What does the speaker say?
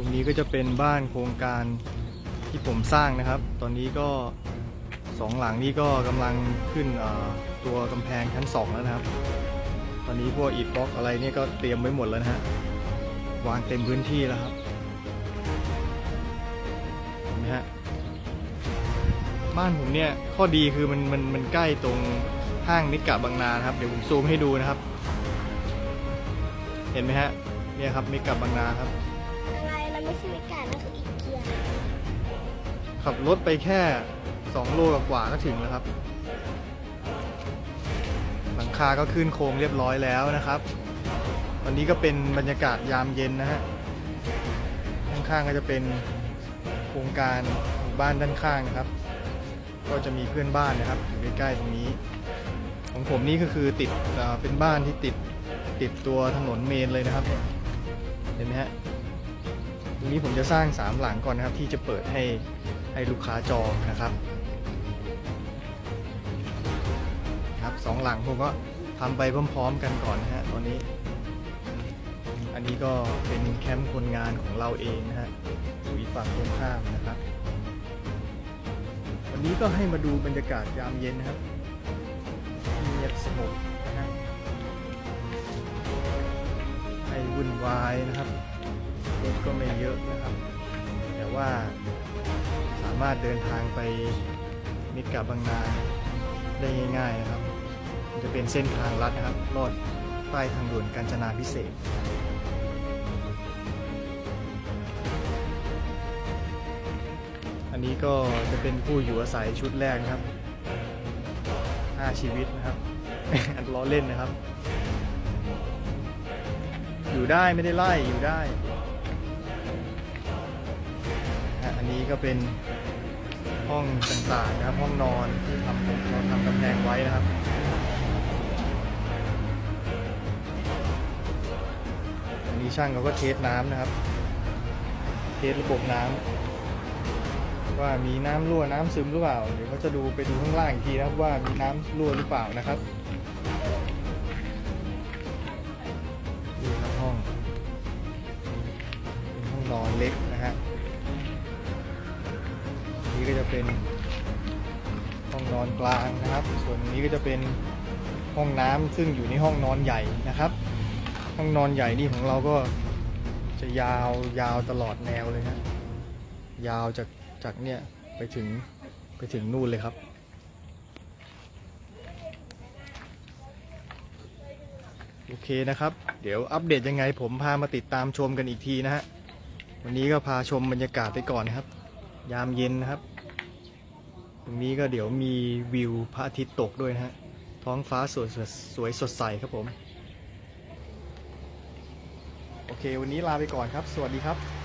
ตรงนี้ก็จะเป็นบ้านโครงการที่ผมสร้างนะครับ ตอนนี้ก็สองหลังนี้ก็กำลังขึ้นตัวกำแพงชั้นสองแล้วนะครับ ตอนนี้พวกอิฐบล็อกอะไรเนี่ยก็เตรียมไว้หมดแล้วนะฮะ วางเต็มพื้นที่แล้วครับเห็นไหมฮะ บ้านผมเนี่ยข้อดีคือมันมันมันใกล้ตรงห้างมิกะบางนานครับ เดี๋ยวผมซูมให้ดูนะครับ เห็นไหมฮะ เนี่ยครับมิกะบางนาครับ ไม่ใช่เมกาเราคืออีเกียขับรถไปแค่ 2 โลกว่าๆก็ถึงแล้วครับ หลังคาก็ขึ้นโครงเรียบร้อยแล้วนะครับวันนี้ก็เป็นบรรยากาศยามเย็นนะฮะข้างๆก็จะเป็นโครงการหมู่บ้านด้านข้างนะครับ ก็จะมีเพื่อนบ้านนะครับอยู่ใกล้ๆตรงนี้ ของผมนี่ก็คือติดเป็นบ้านที่ติดติดตัวถนนเมนเลยนะครับ เห็นไหมฮะ ตรงนี้ผมจะสร้างสามหลังก่อนนะครับ ที่จะเปิดให้ให้ลูกค้าจองนะครับ ครับสองหลังผมก็ทำไปพร้อมๆกันก่อนนะฮะตอนนี้ อันนี้ก็เป็นแคมป์คนงานของเราเองนะฮะอยู่อีกฝั่งตรงข้ามนะครับ วันนี้ก็ให้มาดูบรรยากาศยามเย็นนะครับเงียบสงบนะฮะไม่วุ่นวายนะครับ ก็ไม่เยอะนะครับ แต่ว่าสามารถเดินทางไปมิตรกับบางนาได้ง่ายๆนะครับ จะเป็นเส้นทางลัดนะครับลอดใต้ทางด่วนกาญจนาพิเศษอันนี้ก็จะเป็นผู้อยู่อาศัยชุดแรกนะครับ 5 ชีวิตนะครับ อันล้อเล่นนะครับ อยู่ได้ไม่ได้ไล่อยู่ได้ นี้ก็เป็นห้องต่างๆนะครับ ห้องนอนที่ทำเราทำกำแพงไว้นะครับอันนี้ช่างเขาก็เทสน้ำนะครับ เทสระบบน้ำว่ามีน้ำรั่วน้ำซึมหรือเปล่าเดี๋ยวเขาจะดูไปดูข้างล่างอีกทีนะครับว่ามีน้ำรั่วหรือเปล่านะครับนี่ครับห้องเป็นห้องนอนเล็กนะฮะ นี่ก็จะเป็นห้องนอนกลางนะครับ ส่วนนี้ก็จะเป็นห้องน้ำซึ่งอยู่ในห้องนอนใหญ่นะครับ ห้องนอนใหญ่นี่ของเราก็จะยาวยาวตลอดแนวเลยนะยาวจากจากเนี่ยไปถึงไปถึงนู่นเลยครับ โอเคนะครับ เดี๋ยวอัปเดตยังไงผมพามาติดตามชมกันอีกทีนะฮะวันนี้ก็พาชมบรรยากาศไปก่อนนะครับ ยามเย็นนะครับ ตรงนี้ก็เดี๋ยวมีวิวพระอาทิตย์ตกด้วยนะฮะ ท้องฟ้าสวยสวยสดใสครับผม โอเค วันนี้ลาไปก่อนครับ สวัสดีครับ